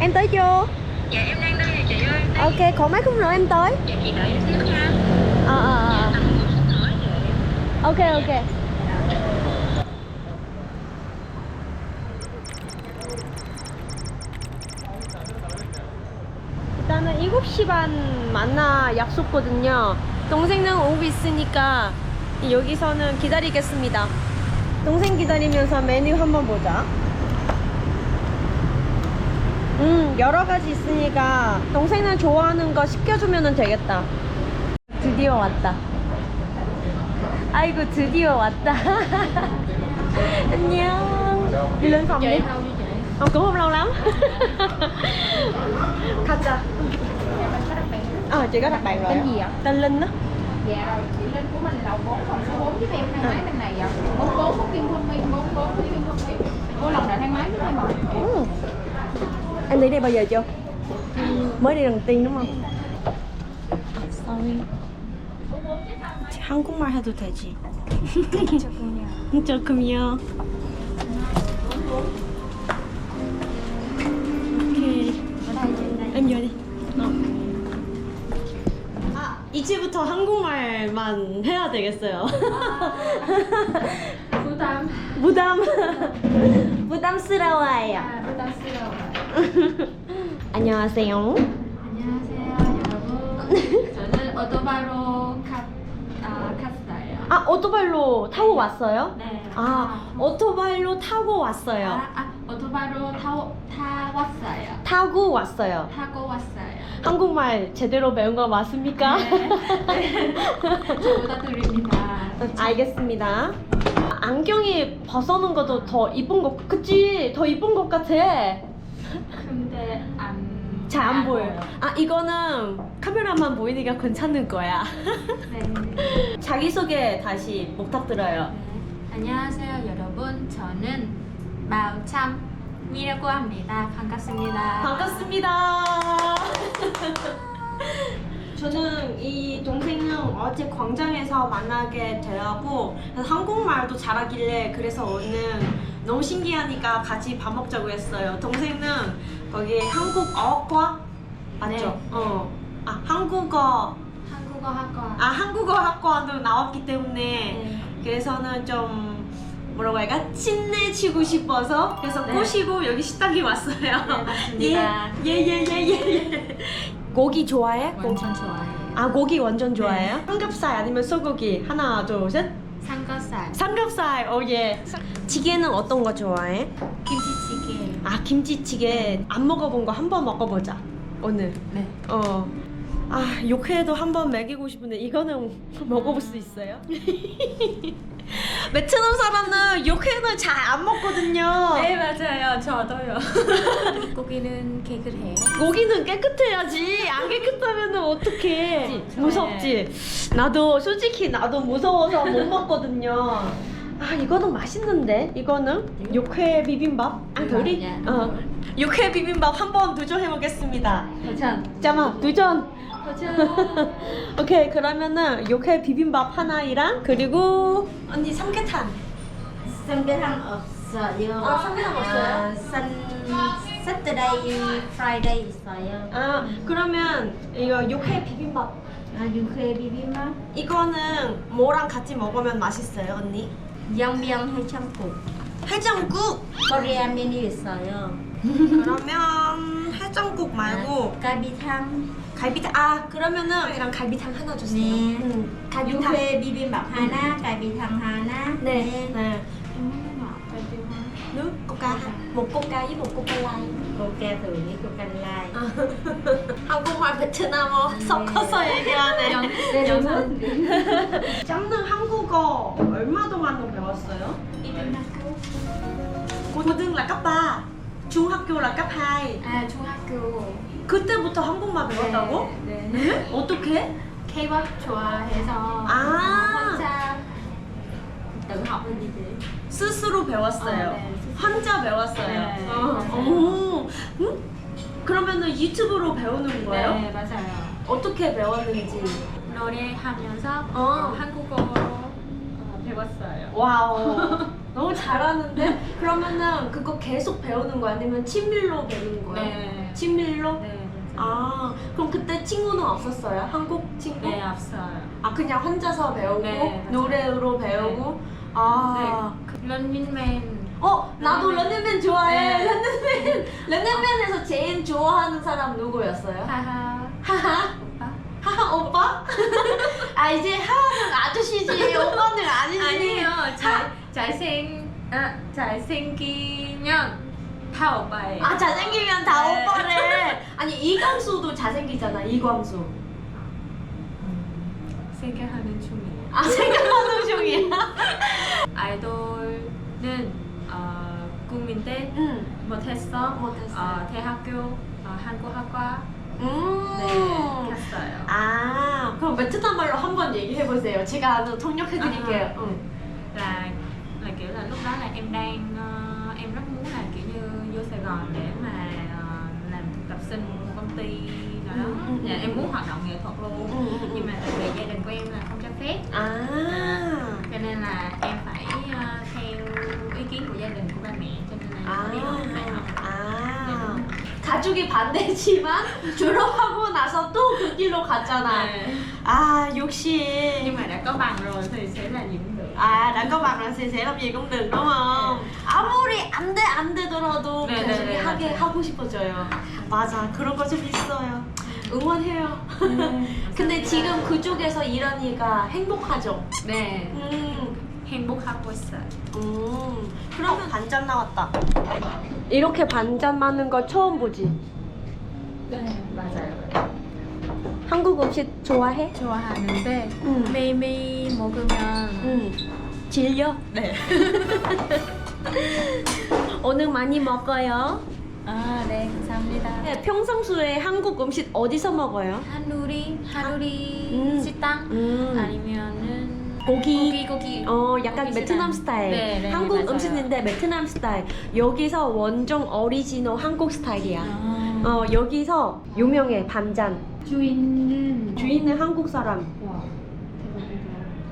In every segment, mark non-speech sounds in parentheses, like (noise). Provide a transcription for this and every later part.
Em tới chưa? Dạ em đang đây chị ơi Đây, Ok, còn mấy phút nữa em tới. Dạ chị đợi em xíu nha Ờ ờ ờ. Tầm 10 phút nữa rồi Ok ok. 일단은 7시 반 만나 약속거든요. 동생은 오고 있으니까 여기서는 기다리겠습니다. 동생 기다리면서 메뉴 한번 보자. 음, 여러 가지 있으니까 동생은 좋아하는 거 시켜주면 되겠다. 드디어 왔다. 아이고 드디어 왔다. 안녕. đi lên phòng đi. Không cũng không lâu lắm. Kacha. Ờ chị có đặt bàn rồi. Tên ạ. gì ạ? Tên Linh á. Dạ rồi, chị Linh của mình lầu 4 phòng số 4 giúp em thang máy bên này ạ. 44 Phúc Kim Thông Minh, 44 Phúc Kim Thông Minh. Cô lòng là thang máy giúp em ạ. Em đi đây bao giờ chưa? Mới đi lần tiên đúng không? 아, sorry. 한국말 해도 되지? 조금요. 오케이. vô đi. 어. 아, 이제부터 한국말만 해야 되겠어요. 부담. 부담. 부담스러워요. 아, 부담스러워요. (laughs) 안녕하세요. 안녕하세요, 여러분. (laughs) 저는 오토바이로 카, 아. 아, 오토바이로 타고 왔어요? 네. 아, 오토바이로 타고 왔어요. 아, 아, 오토바이로 타, 타 왔어요. 타고 왔어요. 타고 왔어요. 한국말 제대로 배운 거 맞습니까? 네. (laughs) 잘 부탁드립니다. 알겠습니다. 안경이 벗어놓은 것도 더 이쁜 것, 그치? 더 이쁜 것 같아. 근데 안. 잘 안 보여요. 아, 이거는 카메라만 보이니까 괜찮은 거야. 네. (laughs) 자기소개 다시 부탁드려요. 안녕하세요 여러분 저는 마우참이라고 합니다 반갑습니다 반갑습니다. (laughs) 저는 이 동생은 어제 광장에서 만나게 되었고 그래서 한국말도 잘하길래 그래서 오늘 너무 신기하니까 같이 밥 먹자고 했어요. 동생은 거기 한국 어과 맞죠? 네. 어. 아 한국어 한국어 학과 아 한국어 학과도 나왔기 때문에 네. 그래서는 좀 뭐라고 할까 친해지고 싶어서 그래서 네. 꼬시고 여기 식당에 왔어요. 네, 맞습니다. 예예 예 예. (laughs) 고기 좋아해? 고기. 완전 좋아해요 아 고기 완전 좋아해요? 삼겹살 아니면 소고기 하나 둘 셋. 삼겹살 오예. 찌개는 어떤 거 좋아해? 김치찌개 아 김치찌개 안 먹어본 거 한 번 먹어보자 오늘. 네 어. 아 욕해도 한 번 먹이고 싶은데 이거는 (laughs) 먹어볼 수 있어요? (laughs) 베트남 사람은 욕해는 잘 안 먹거든요. 네, 맞아요 저도요 (laughs) 고기는 개그해요 고기는 깨끗해야지. 안 깨끗하면 어떡해. 그치, 무섭지. 나도 솔직히 나도 무서워서 못 먹거든요. 아 이거는 맛있는데 이거는 육회 비빔밥 안 도리 네. 어 육회 비빔밥 한번 도전해 보겠습니다. 잠깐만 도전 도전 (laughs) 오케이 그러면은 육회 비빔밥 하나이랑 그리고 언니 삼계탕 삼계탕 없어요. 아, 삼계탕 없어요? 아, 산 Saturday, Friday 있어요. 아 그러면 이거 육회 비빔밥 아, 육회 비빔밥, 이거는 뭐랑 같이 먹으면 맛있어요 언니? 양명 해장국, 해장국 코리안 메뉴 있어요. 그러면 해장국 말고 아, 갈비탕, 갈비탕. 아 그러면은 그냥 갈비탕 하나 주세요. 네. 음, 갈비탕. 육회 비빔밥 하나, 갈비탕 하나. 네, 네. 갈비탕. nước coca một coca với một coca light 고개 둘이. 고갈라이. 한국말 베트남어 섞어서 얘기하네. 네, 영상. 짱는 (laughs) 한국어 얼마 동안 배웠어요? 고등 3 중학교 2아 중학교 그때부터 한국말 배웠다고? 네, 네. 네? 어떻게? K-pop 좋아해서 아. 혼자 gì chị? 스스로 배웠어요. 아, 네, 스스로. 혼자 배웠어요. 네, 어, 맞아요. 오, 응? 그러면은 유튜브로 배우는 거예요? 네 맞아요. 어떻게 배웠는지. 노래하면서 어. 한국어로 어, 배웠어요. 와우. (laughs) 너무 잘하는데? 그러면은 그거 계속 배우는 거 아니면 친밀로 배우는 거예요? 네. 친밀로? 네, 맞 아 그럼 그때 친구는 없었어요? 한국 친구? 네, 없어요. 아 그냥 혼자서 배우고 네, 맞아요. 노래로 배우고 아 네, 런닝맨. 어 나도 네. 런닝맨 좋아해 네. 런닝맨 런닝맨에서 제일 좋아하는 사람 누구였어요? 하하. 하하 오빠? 하하 오빠? (laughs) 아 이제 하하는 아저씨지 오빠는 아니지 아니에요. 잘 잘생 아, 잘생기면 다 오빠예요. 아 잘생기면 다 네. 오빠래 아니 이광수도 잘생기잖아 이광수 생각하는 중이에요. 아 생각하는 중이야 아이돌은 어, 꿈인데 응 못했어. 못했어요. 어, 대학교 어, 한국학과 음. 네 갔어요. 아 그럼 베트남 말로 한 번 얘기해 보세요 제가 아주 통역해 드릴게요 À, 응. là là kiểu là lúc đó là em đang vô Sài Gòn để mà ờ, làm thực tập sinh một công ty nào đó. Ừ, ừ, Dạ, ừ, em ừ. muốn hoạt động nghệ thuật luôn. Ừ, ừ, ừ. Nhưng mà tại vì gia đình của em là không cho phép. 아 cho nên là em phải ờ, theo ý kiến của gia đình của ba mẹ cho nên là em đi học đại học 아, 가족이 반대지만 졸업하고 나서 또 그 길로 갔잖아. 네. 아, 역시. nhưng mà đã có bằng rồi thì sẽ là gì cũng được 아, làm gì cũng được đúng không? 아무리 안 돼, 안 되더라도 네, 계속 네, 네, 하게 맞아요. 하고 싶어져요. 맞아, 그런 거 좀 있어요. 응원해요. (laughs) 근데 지금 그쪽에서 일하니까 행복하죠? 네 음. 행복하고 있어요 음, 그러면 반찬 나왔다. 이렇게 반찬 많은 거 처음 보지? 네 맞아요 한국 음식 좋아해? 좋아하는데 응. 매일매일 먹으면 응. 질려? 네. (laughs) 오늘 많이 먹어요. 아, 네, 감사합니다. 네, 평상시에 한국 음식 어디서 먹어요? 하누리, 하누리 음. 식당 음. 아니면은 고기. 고기, 고기. 어, 약간 고기 베트남. 스타일. 네, 네, 한국 맞아요. 음식인데 베트남 스타일. 여기서 원정 오리지널 한국 스타일이야. 아. 어, 여기서 유명해 반찬. 주인은 주인은 한국 사람. 와,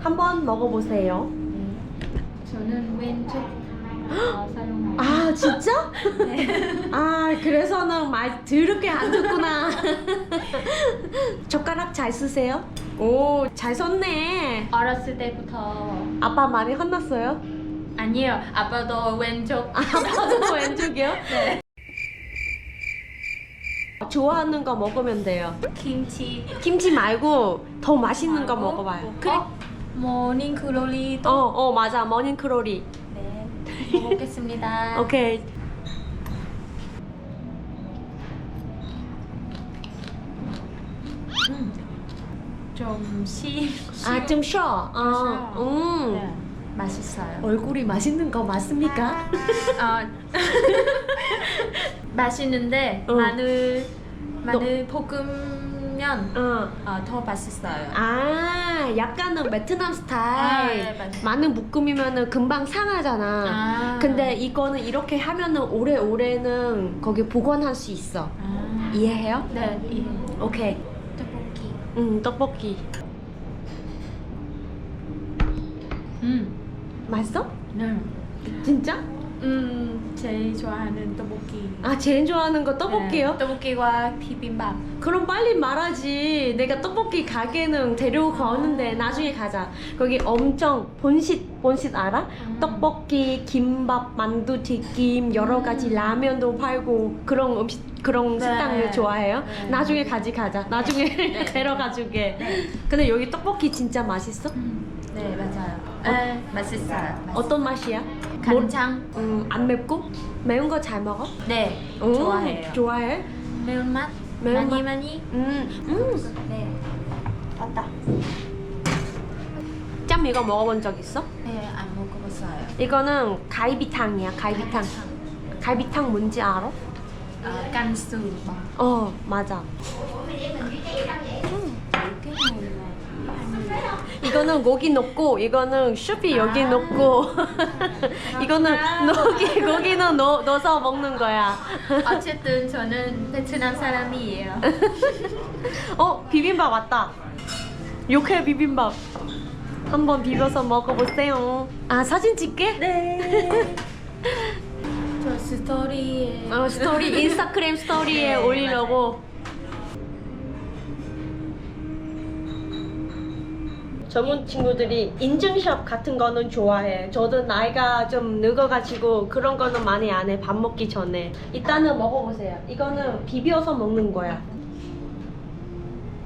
한번 먹어보세요. 저는 왼쪽 어, 아 진짜? (laughs) 아 그래서는 말 더럽게 안 듣구나 (laughs) 젓가락 잘 쓰세요? 오 잘 썼네 어렸을 때부터 아빠 많이 혼났어요? 아니에요. 아빠도 왼쪽. 아빠도 왼쪽이요? (laughs) 네 좋아하는 거 먹으면 돼요 김치. 김치 말고 더 맛있는 거 말고? 먹어봐요 그래. 모닝 글로리 또. 어, 어 맞아 머닝크롤이 네. 먹겠습니다. (laughs) 오케이 좀 시. 아 좀 쉬어 어, 쉬어요. 음. 네. 맛있어요. 얼굴이 맛있는 거 맞습니까? 어, (laughs) (laughs) 맛있는데 어. 마늘 마늘 볶으면 어. 어, 더 맛있어요. 아, 약간은 베트남 스타일. 아, 네, 맞아요. 많은 묶음이면은 금방 상하잖아. 아. 근데 이거는 이렇게 하면은 오래오래는 거기 보관할 수 있어. 아. 이해해요? 네, 이 오케이. 떡볶이. 응, 떡볶이. 음, 맛있어? 네. 진짜? 음, 제일 좋아하는 떡볶이. 아, 제일 좋아하는 거 떡볶이요? 네, 떡볶이와 비빔밥. 그럼 빨리 말하지. 내가 떡볶이 가게는 데리고 가는데 나중에 가자. 거기 엄청 본식 본식 알아? 음. 떡볶이, 김밥, 만두, 튀김 여러 가지 라면도 팔고 그런 음식 그런 네. 식당을 좋아해요. 네. 나중에 가지 가자. 나중에 네. (laughs) 데려가줄게. 근데 여기 떡볶이 진짜 맛있어? 네, 맞아요. 네, 맛있어요. 어떤 맛이야? 간장. 음, 안 맵고 매운 거 잘 먹어? 네, 오, 좋아해요. 좋아해? 매운맛 매운맛? 많이 많이. 음, 음, 네. 맞다. 짬 이거 먹어본 적 있어? 네, 안 먹어봤어요. 이거는 갈비탕이야, 갈비탕. 갈비탕 뭔지 알아? 어, 간수. 어, 맞아. cái này là 이거는 고기 넣고, 이거는 슈피 여기 넣고, (laughs) 이거는 고기, 고기는 넣, 넣어서 먹는 거야. (laughs) 어쨌든 저는 베트남 사람이에요. 어, 비빔밥 왔다. 육회 비빔밥. 한번 비벼서 먹어보세요. 아, 사진 찍게? 네. (laughs) 저그 스토리에 어, 스토리 인스타그램 스토리에 네, 올리려고. 젊은 친구들이 인증샷 같은 거는 좋아해. 저도 나이가 좀 늙어가지고 그런 거는 많이 안 해. 밥 먹기 전에. 일단은 먹어보세요. 이거는 비벼서 먹는 거야.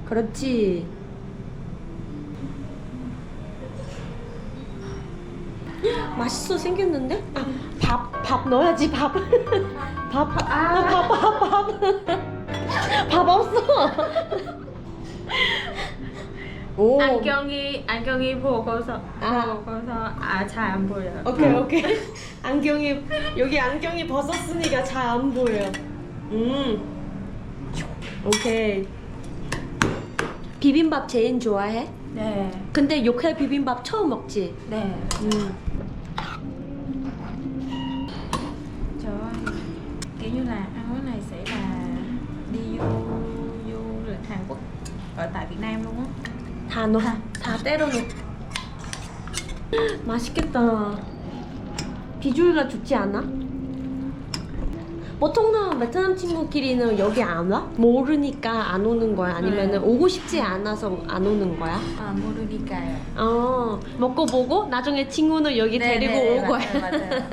그렇지. (gasps) 맛있어 생겼는데? 아, 밥, 밥 넣어야지, 밥. (laughs) 밥, 밥, 아, 밥, 밥, 밥. (laughs) 밥 없어. (laughs) 오. 안경이 안경이 보고서 아. 보고서 아 잘 안 보여요. 오케이, 오케이. (laughs) 안경이, 여기 안경이 벗었으니까 잘 안 보여. 음. 오케이. 비빔밥 제인 좋아해? 네, 근데 욕해 비빔밥 처음 먹지? 네. 음. Trời ơi, kiểu như là ăn món này sẽ là đi du du lịch Hàn Quốc ở tại Việt Nam luôn á. 다 넣어. 다 때려 넣어. 맛있겠다. 비주얼가 좋지 않아? 보통 은 베트남 친구끼리는 여기 안 와? 모르니까 안 오는 거야? 아니면 네. 오고 싶지 않아서 안 오는 거야? 아 모르니까요. 어, 먹고 보고 나중에 친구는 여기 네, 데리고 네, 올 거야. 맞아요, 맞아요.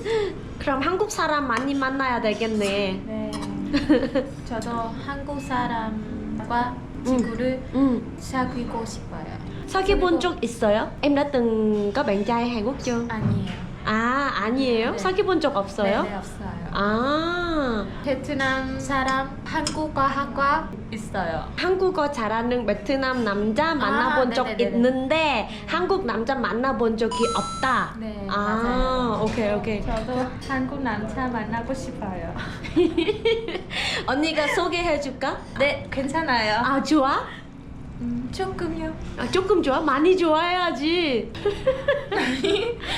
(laughs) 그럼 한국 사람 많이 만나야 되겠네. 네. (laughs) 저도 한국 사람과 친구를 응. 사귀고 싶어요. 사귀어 본 적 있어요? Em đã từng có bạn trai Hàn Quốc chưa? 아니에요. 아, 아니에요? 네. 사귀어 본 적 없어요? 네, 네, 없어요. 아, 베트남 사람 한국어 학과 있어요. 한국어 잘하는 베트남 남자 만나본 적 네네네네. 있는데 한국 남자 만나본 적이 없다. 네, 아, 맞아요. 오케이 오케이. 저도 한국 남자 만나고 싶어요. (laughs) 언니가 소개해 줄까? 네, 괜찮아요. 아, 좋아? 음, 조금요. 아, 조금 좋아? 많이 좋아해야지.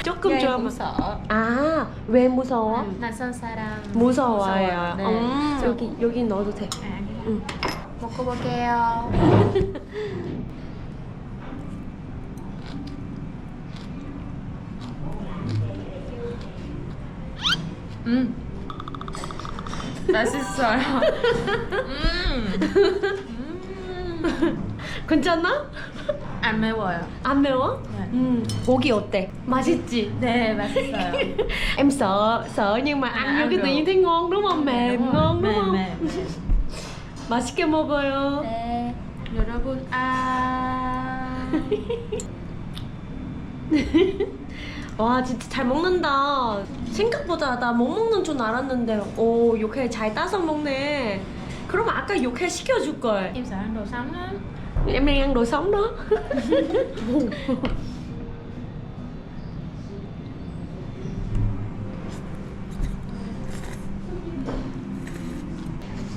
조금 예, 좋아. 무서워. 아, 왜 무서워? 낯선 사람 무서워요. 네. 음, 저- 여기 여기 넣어도 돼. 아, 응. 먹어볼게요. (laughs) 음, 맛있어요. 음, 음. 괜찮아? 안 매워요. 안 매워? 네. 음, 고기 어때? 맛있지? 네, 맛있어요. Em sợ sợ nhưng mà ăn À, vô ăn cái tự được. nhiên thấy ngon đúng không? Mềm đúng rồi, ngon đúng mềm, không? mềm. 맛있게 먹어요. 네, 여러분 아. 와 진짜 잘 먹는다. 생각보다 나 못 먹는 줄 알았는데 오 욕해 잘 따서 먹네. 그럼 아까 욕해 시켜줄 걸. Em sợ ăn đồ sống á. Em đang ăn đồ sống đó.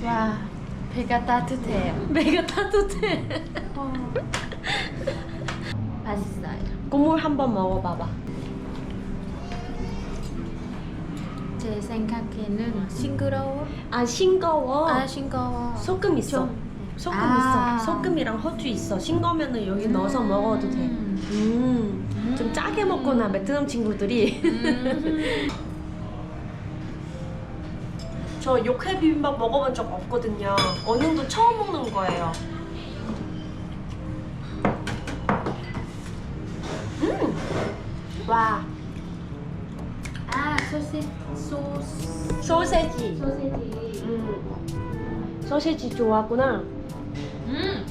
와, 배가 따뜻해요. 배가 따뜻해. 맛있어요. 국물 한번 먹어봐봐. 제 생각에는 싱그러워. 아 싱거워. 아, 싱거워. 소금 있어. 좀- 소금 아. 있어. 소금이랑 호주 있어. 싱거면은 여기 넣어서 먹어도 돼. 음. 음. 좀 짜게 먹거나 베트남 친구들이. 음. (laughs) 저 욕해 비빔밥 먹어본 적 없거든요. 오늘도 처음 먹는 거예요. 음. 와. 아, 소시, 소스. 소세지. 소세지. 음. 소세지 좋아하구나. 음.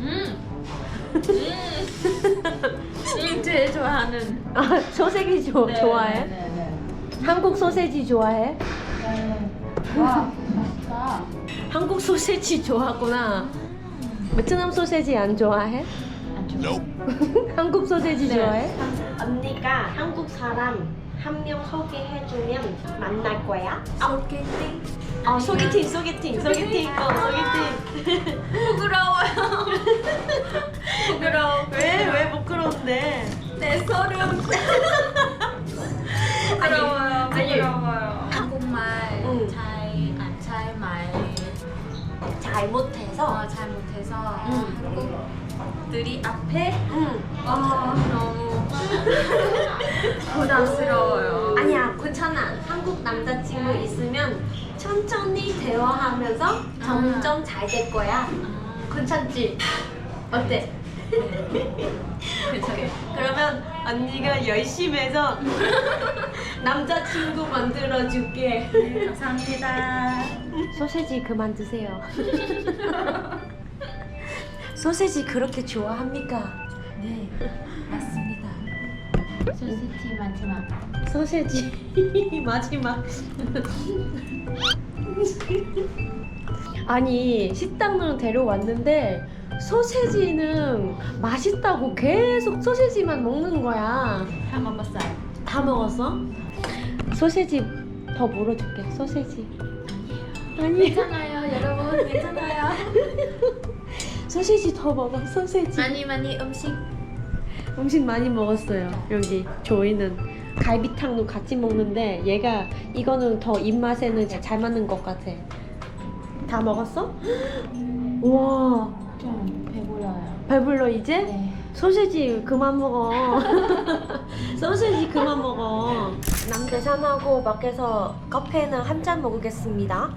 음. 음. 음, 제일 좋아하는. 아, 소세지 좋 네, 좋아해? 네, 네, 한국 소세지 좋아해? 네. 와, 맛있다. 한국 소세지 좋아하구나. 베트남 소세지 안 좋아해? 안 좋아. (laughs) 한국 소세지 네. 좋아해? 언니가 한국 사람 한 명 소개해주면 만날 거야? 소개팅. 어, 소개팅, 소개팅, 소개팅, 어, 소개팅. 부끄러워요. (laughs) 부끄러워. 왜, 왜 부끄러운데? 내 소름. (laughs) 부끄러워요. 부끄러워요. 한국말 응. 잘, 안, 잘말 잘못해서? 어, 잘못해서 응. 한국 들이 앞에 응. 어, 너무 (laughs) 부담스러워요. 아니야, 그 괜찮아. 한국 남자친구 있으면 천천히 대화하면서 점점 잘 될 거야. 괜찮지? 어때? 오케이. 그러면 언니가 열심히 해서 (laughs) 남자친구 만들어 줄게. 감사합니다. 소세지 그만 드세요. (laughs) 소세지 그렇게 좋아합니까? 네 맞습니다 소시지 마지막 소세지 (laughs) 마지막. 아니 식당으로 데려왔는데 소세지는 맛있다고 계속 소세지만 먹는 거야. 다 먹었어요 다 먹었어? 소세지 더 물어줄게. 소세지. 아니 괜찮아요 여러분 괜찮아요 (laughs) 소세지 더 먹어. 소세지. 많이 많이 음식 음식 많이 먹었어요. 여기 저희는 갈비탕도 같이 먹는데 얘가 이거는 더 입맛에는 자- 잘 맞는 것 같아. 다 먹었어? (gasps) 와좀 배불러요 배불러 이제? 네 소세지 그만 먹어. (laughs) 소세지 그만 먹어. 남 계산하고 밖에서 커피는 한 잔 먹겠습니다.